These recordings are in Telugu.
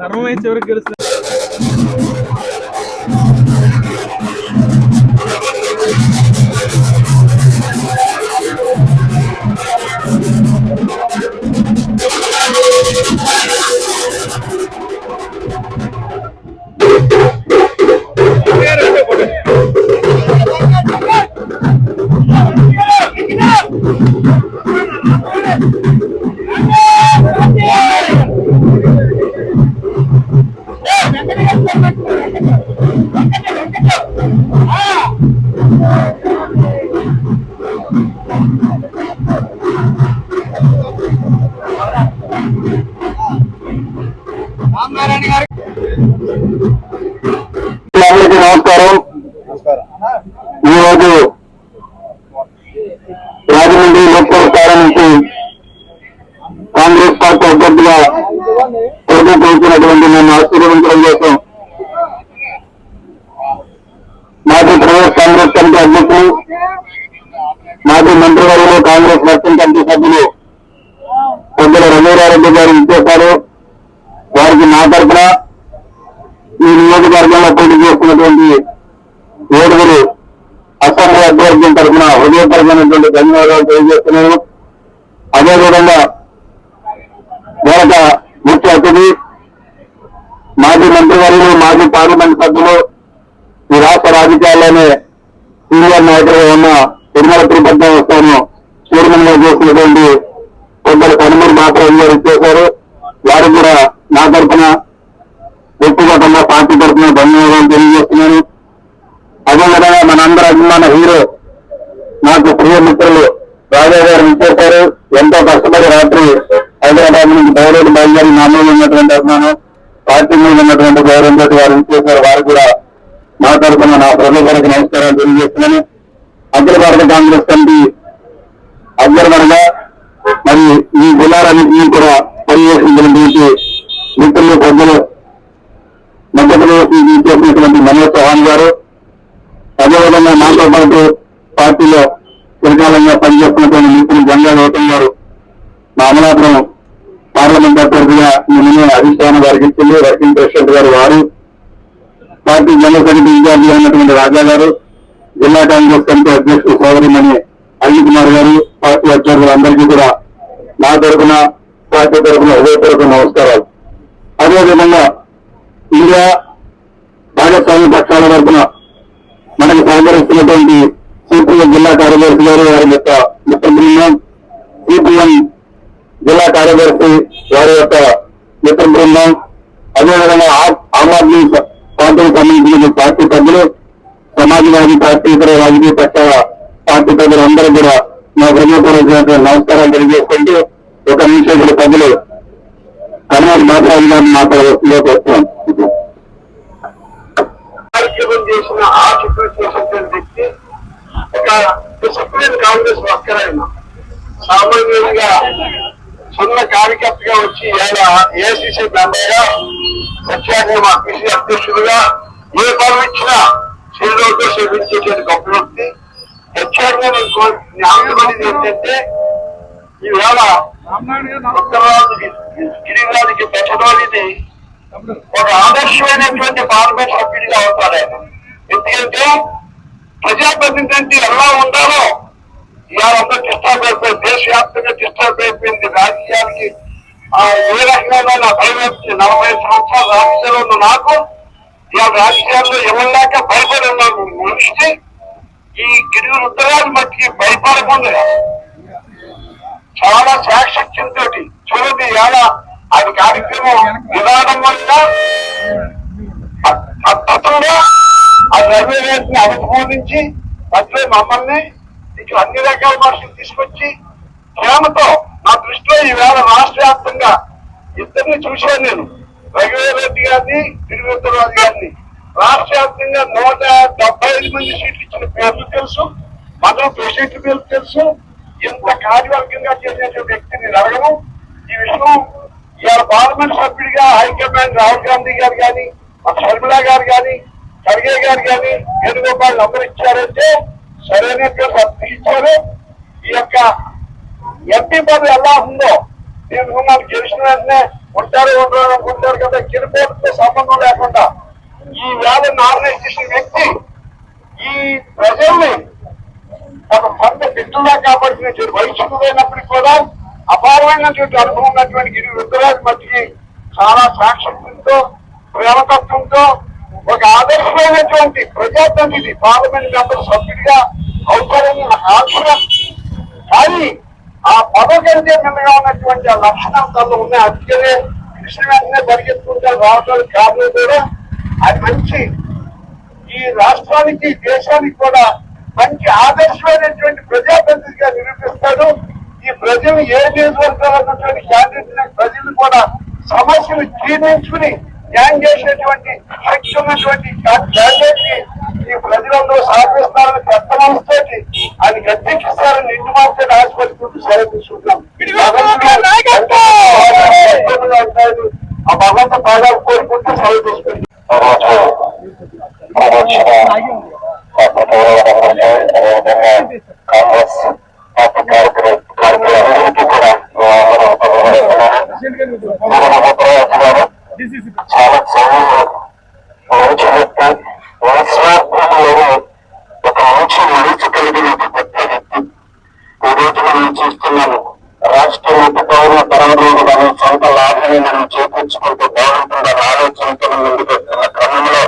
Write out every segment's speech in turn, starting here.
ధర్మం అయితే ఎవరికి గెలుస్తుంది. అందరికీ నమస్కారం. ఈరోజు రాజమండ్రి లోక్సభ స్థానం నుంచి కాంగ్రెస్ పార్టీ అభ్యర్థిగా పోటీ చేసినటువంటి నన్ను ఆశీర్వదించడం కోసం మాజీ ప్రదేశ్ కాంగ్రెస్ కమిటీ అధ్యక్షులు మాజీ మంత్రివర్యులు కాంగ్రెస్ వర్కింగ్ కమిటీ సభ్యులు పెద్దల రఘువీరారెడ్డి గారు ఇచ్చేశారు వారికి నా తరఫున ఈ నియోజకవర్గంలో పోటీ చేస్తున్నటువంటి ఏడుగురు అసెంబ్లీ అభ్యర్థుల తరఫున హృదయపరమైనటువంటి ధన్యవాదాలు తెలియజేస్తున్నాను. అదేవిధంగా భారత ముఖ్య అతిథి మాజీ మంత్రివర్యులు మాజీ పార్లమెంట్ సభ్యులు ఈ రాష్ట్ర రాజకీయాల్లోనే సీనియర్ నాయకులుగా ఉన్న తిరుమల తిరుపతి దేవస్థానం చైర్మన్గా చేసినటువంటి కొందరు కనుమూరు మాత్రం గారు ఇచ్చేశారు వారికి కూడా నా తరఫున వ్యక్తిగతంగా పార్టీ తరఫున ధన్యవాదాలు తెలియజేస్తున్నాను అదేవిధంగా మనందరి అభిమాన హీరో నాకు ప్రియ మిత్రులు రాజా గారు ఇచ్చేశారు ఎంతో కష్టపడి రాత్రి హైదరాబాద్ నుంచి బయలుదేరి బయలుదేరి నా మీద ఉన్నటువంటి అభిమానం పార్టీ గౌరవం తోటి వారు ఇచ్చేశారు వారు కూడా నా తరఫున నా హృదయపూర్వక నమస్కారాలు తెలియజేస్తున్నాను. అఖిల భారత కాంగ్రెస్ కమిటీ అభ్యర్థనగా మరి ఈ జిల్లాలన్నింటినీ కూడా పనిచేసినటువంటి మిత్రులు ప్రజలు మధ్యప్రదేశ్ నుంచి చేసినటువంటి మనోజ్ చౌహాన్ గారు. అదేవిధంగా నాతో పాటు పార్టీలో చిరకాలంగా పనిచేస్తున్నటువంటి మిత్రులు గంగా గౌతమ్ గారు. మా అమలాపురం పార్లమెంట్ అభ్యర్థిగా నిన్న అధిష్టానం గారికి ఇచ్చింది వర్కింగ్ ప్రెసిడెంట్ గారు వారు పార్టీ జనరల్ సెక్రటరీ ఇన్ఛార్జి అయినటువంటి రాజా గారు జిల్లా కాంగ్రెస్ కమిటీ అధ్యక్షుడు సోదరిమణి అనిల్ కుమార్ గారు పార్టీ అభ్యర్థులు అందరికీ కూడా నా తరఫున పార్టీ తరఫున హృదయపూర్వక నమస్కారాలు. అదేవిధంగా ఇండియా భాగస్వామ్య పక్షాల తరఫున మనకు సహకరిస్తున్నటువంటి సిపిఎం జిల్లా కార్యదర్శి గారు వారి యొక్క మిత్ర బృందం సిపిఎం జిల్లా కార్యదర్శి వారి యొక్క మిత్ర బృందం అదేవిధంగా ఆమ్ ఆద్మీ పార్టీకి సంబంధించిన పార్టీ సభ్యులు సమాజ్వాదీ పార్టీ ఇతర రాజకీయ పక్షాల పార్టీ సభ్యులు అందరూ కూడా నా హృదయపూర్వక నమస్కారాలు తెలియజేసుకుంటూ ఒక నిమిషం కూడా సభ్యులు కనుమతి మాట్లాడి గారిని మాట్లాడవలసిందిగా వస్తున్నాం. కార్యక్రమం చేసిన ఆ చుట్టూ వ్యక్తి ఒక డిసిప్లిన్ కాంగ్రెస్ వర్కర్ అయినా సామాన్యంగా సొంత కార్యకర్తగా వచ్చి ఏసీసీ మెంబర్గా ప్రత్యేకంగా మా పిసి అధ్యక్షులుగా ఏ పనులు ఇచ్చినా శ్రీలోకి సేవించేటువంటి గొప్ప వ్యక్తి. ప్రత్యేకంగా నేను కో- ఏంటంటే ఈవేళ ఉత్తరాది గిరిరాజుకి పెట్టడానికి ఒక ఆదర్శమైనటువంటి పార్లమెంట్ సభ్యుడిగా అవుతాడు ఆయన. ఎందుకంటే ప్రజాప్రతినిధి ఎలా ఉండాలో ఇవాళ అంతా డిస్టర్బ్ దేశవ్యాప్తంగా డిస్టర్బ్ అయిపోయింది రాజకీయాలకి ఆ ఏ రకంగా భయం భయపెట్టి నలభై సంవత్సరాలు రాజకీయాల్లో ఉన్న నాకు ఇవాళ రాజకీయాల్లో ఇవ్వలేక భయపడి ఉన్నాను మనిషిని ఈ గిరి ఉత్తరాలు మట్టి భయపడకుండా చాలా శాశక్యంతో చూడండి ఇవాళ అది కార్యక్రమం విధానం వల్ల పద్ధతుల్లో ఆ రైల్వేని అనుభవించి మధ్యలో మమ్మల్ని ఇక అన్ని రకాల భాషలు తీసుకొచ్చి ప్రేమతో నా దృష్టిలో ఈవేళ రాష్ట్ర వ్యాప్తంగా ఇద్దరిని చూశాను నేను. రఘువీరెడ్డి గారిని తిరుగుతరాజు గారిని. రాష్ట్ర వ్యాప్తంగా నూట డెబ్బై ఐదు మంది సీట్లు ఇచ్చిన పేర్లు తెలుసు మనం ప్రెసిడెంట్ పేర్లు తెలుసు. ఇంత కార్యవర్గంగా చేసినటువంటి వ్యక్తిని అడగను ఈ విషయం ఇవాళ పార్లమెంట్ సభ్యుడిగా హైకమాండ్ రాహుల్ గాంధీ గారు కానీ షర్మిలా గారు కానీ ఖర్గే గారు కానీ వేణుగోపాల్ అందరూ ఇచ్చారంటే సరైన ఈ యొక్క ఎంపీ పదవి ఎలా ఉందో తీసుకున్నాను గెలిచిన వెంటనే ఉంటారు ఉంటారు అనుకుంటారు కదా. గెలిపోతుతో సంబంధం లేకుండా ఈ వ్యాధి నామినేట్ చేసిన వ్యక్తి ఈ ప్రజల్ని తన పంట బిడ్డలా కాబట్టి వయసుకులైనప్పటికీ కూడా అపారమైనటువంటి అనుభవం ఉన్నటువంటి గిరి రుద్రరాజు మట్టికి చాలా సాక్షిత్వంతో ప్రేమతత్వంతో ఒక ఆదర్శమైనటువంటి ప్రజాప్రతినిధి పార్లమెంట్ మెంబర్ సభ్యుడిగా అవుతారని నాకు కానీ ఆ పదవి కంటే మిన్నగా ఉన్నటువంటి ఆ లక్షణం తనలో ఉన్న అందుకనే కృష్ణ వెంటనే పరిగెత్తుకుంటారు రావడానికి కారణం కూడా అది మంచి. ఈ రాష్ట్రానికి దేశానికి కూడా మంచి ఆదర్శమైనటువంటి ప్రజాప్రతినిధిగా నిరూపిస్తాడు. ఈ ప్రజలు ఏ నియోజకవర్గాలు ఉన్నటువంటి క్యాండిడేట్ ప్రజలు కూడా సమస్యలు జీర్ణించుకుని న్యాయం చేసేటువంటి శక్తి ఉన్నటువంటి క్యాండిడేట్ని ఈ ప్రజలందరూ సహకరిస్తారని పెద్ద మనసుతోటి ఆయన గట్టెక్కిస్తారని నిండు మాత్రం ఆశపడుకుంటూ సెలవు తీసుకుంటాం ఆ భగవంత బాగా కోరుకుంటూ అదేవిధంగా కాంగ్రెస్ పార్టీ కార్యకర్త కార్యకర్తలందరికీ కూడా గారు చాలా చదువు మంచి వ్యక్తి నిస్వార్థంలోనే ఒక మంచి మనసు కలిగిన ఒక గొప్ప వ్యక్తి ఈ రోజు మనం చేస్తున్నాము. రాష్ట్రం ఉపపౌర తరంలోని మనం సొంత లాభాన్ని మనం చేకూర్చుకుంటూ బాగుంటుందన్న ఆలోచనతో ముందుకు వస్తున్న క్రమంలో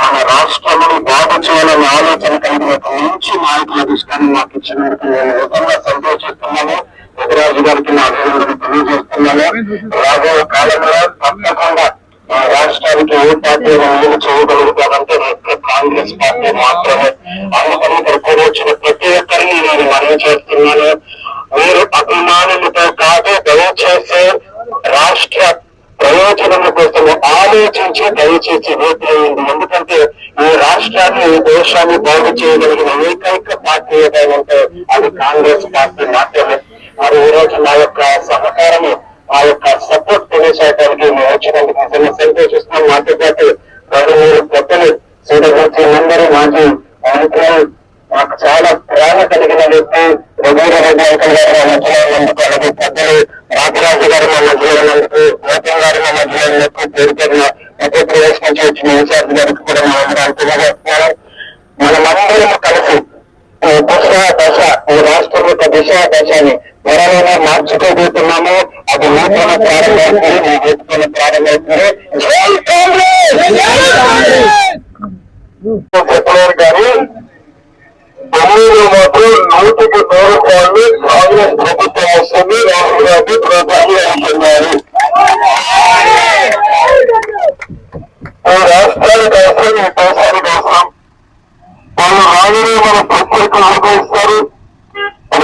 మన రాష్ట్రంలో బాగు చేయాలన్న ఆలోచన కలిగిన ఒక మంచి నాయకుల దృష్టాన్ని మాకు ఇచ్చినందుకు నేను నిజంగా సంతోషిస్తున్నాను. ఎదురాజు గారికి నా అభినందనలు తెలియజేస్తున్నాను. రాబోయే కాలంలో తప్పకుండా మన రాష్ట్రానికి ఏ పార్టీ మేలు చేయగలుగుతామంటే ఒక్క కాంగ్రెస్ పార్టీ మాత్రమే. అందుకని ఇక్కడ వచ్చిన ప్రతి ఒక్కరిని నేను మనవి చేస్తున్నాను. మీరు అభిమానులతో కాదు దయచేసి రాష్ట్ర ప్రయోజనం కోసం ఆలోచించి దయచేసి ఓటు ఎందుకంటే ఈ రాష్ట్రాన్ని ఈ దేశాన్ని బాగు చేయగలిగిన ఏకైక పార్టీ ఏదైనా అది కాంగ్రెస్ పార్టీ మాత్రమే. మరి ఈ రోజు నా యొక్క సహకారము ఆ యొక్క సపోర్ట్ తెలియచేయడానికి మేము వచ్చినందుకు నిజంగా సంతోషిస్తున్నాం మాతో పాటు రెండు మూడు పెద్దలు సీడబ్ల్యూసీ మాజీ మంత్రులు మాకు చాలా ప్రేమ కలిగిన వ్యక్తి రఘువీర నాయకులు గారు మా మధ్యలో ఉన్నందుకు అలాగే పెద్దలు రాజరాజు గారు మా మధ్యలో ఉన్నందుకు గౌతమ్ గారు మా మధ్యలో ఉన్నందుకు పేరు పేరున మధ్యప్రదేశ్ నుంచి వచ్చిన ఇన్ఛార్జ్ గారికి కూడా మా అందరం తెలియజేస్తున్నాను మనమందరం కలిసి దశ దశ ఈ రాష్ట్రం యొక్క దిశ దశని త్వరలోనే మార్చుకోబోతున్నాము అది నూతన ప్రారంభమవుతుంది మీ నూతన ప్రారంభమవుతుంది జై కాంగ్రెస్! చెప్పలేరు కానీ మాత్రం నూటికి నూరు పాళ్ళు కాంగ్రెస్ ప్రభుత్వం వస్తుంది రాహుల్ గాంధీ ప్రధాని అంటున్నారు ఈ రాష్ట్రానికి అవసరం ఈ దేశానికి అవసరం. వాళ్ళు రాగానే మన ప్రత్యేక హోదా ఇస్తారు.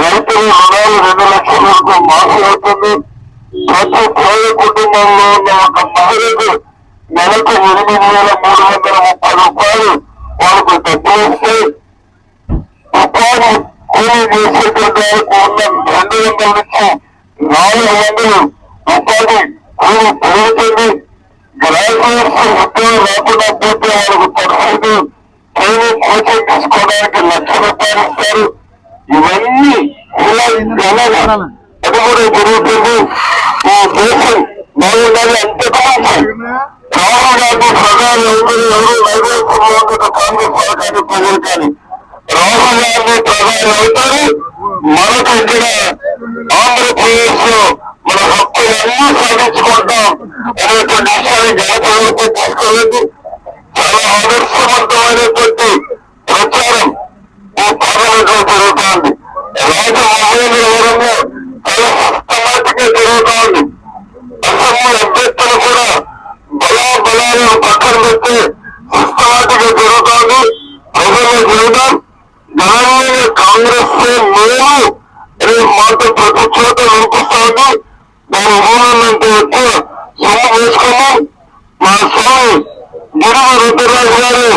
రైతుల రుణాలు రెండు లక్షల వరకు మాఫీ అవుతుంది. ప్రతి పేద కుటుంబంలో ఉన్న ఒక మహిళకు నెలకు ఎనిమిది వేల మూడు వందల ముప్పై రూపాయలు వాళ్ళకు డబ్బులు వస్తాయి. ఉపాధి కూలీ చేసేటువంటి వారికి ఉన్న రెండు వందల నుంచి నాలుగు వందలు ఉపాధి కూలీ పెరుగుతుంది గ్రాడ్యుయేట్స్ ఉద్యోగం రాకుండా పోతే వాళ్ళకు పరిస్థితి ట్రైనింగ్ కోచింగ్ తీసుకోవడానికి లక్ష రూపాయలు ఇస్తారు. ఇవన్నీ ఇలా ఎలాగా అది కూడా జరుగుతుంది. ఈ దేశం బాగుండాలి అంతకుమించి రాహుల్ గాంధీ ప్రధాని ఎవరు ఎవరు నైవేద్యంలో కాంగ్రెస్ పార్టీ ప్రజలు కానీ రాహుల్ గాంధీ ప్రధాని అవుతారు. మనకు ఇక్కడ ఆంధ్రప్రదేశ్లో మన హక్కులన్నీ సాధించుకుంటాం అనేటువంటి విషయాన్ని జాగ్రత్తగా తీసుకోలేదు. చాలా ఆదర్శవంతమైనటువంటి ప్రచారం ఈ పార్లమెంట్లో జరుగుతోంది. దాని మూలంటే వచ్చి సొమ్ము వేసుకున్నాం మా స్వామి గిరిజ రుద్రరాజు గారు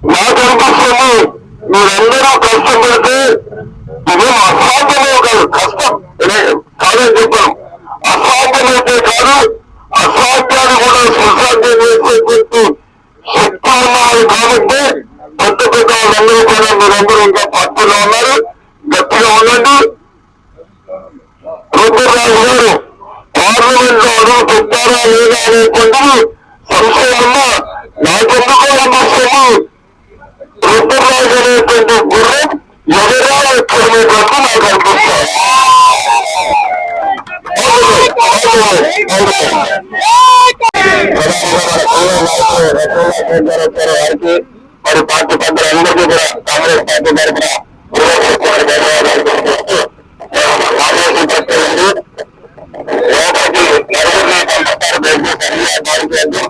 నాకు అనిపిస్తుంది మీరందరూ కష్టపడితే ఇదేం అసాధ్యమే కాదు. కష్టం. ఇదే కాదని చెప్పాం అసాధ్యమైతే కాదు అసాధ్యాన్ని కూడా సుసాధ్యం గుర్తు శక్తి ఉన్నవారు కాబట్టి పెద్ద పెద్ద వాళ్ళందరూ కూడా మీరందరూ ఇంకా పట్టులో ఉన్నారు. గట్టిగా ఉండండి. రుద్రరాజు గారు పార్లమెంట్లో అడుగు పెట్టారా లేదా అనేటువంటిది సంశయం ఉన్నా నా నాకెందుకు అనిపిస్తుంది రుద్రరాజు అనేటువంటి గుర్రం ఎదురా వచ్చేటట్టు నాకు అనిపిస్తుంది వారికి మరి పార్టీ పెద్దలందరికీ కూడా కాంగ్రెస్ పార్టీ తరఫున పంపుతారు దయచేసి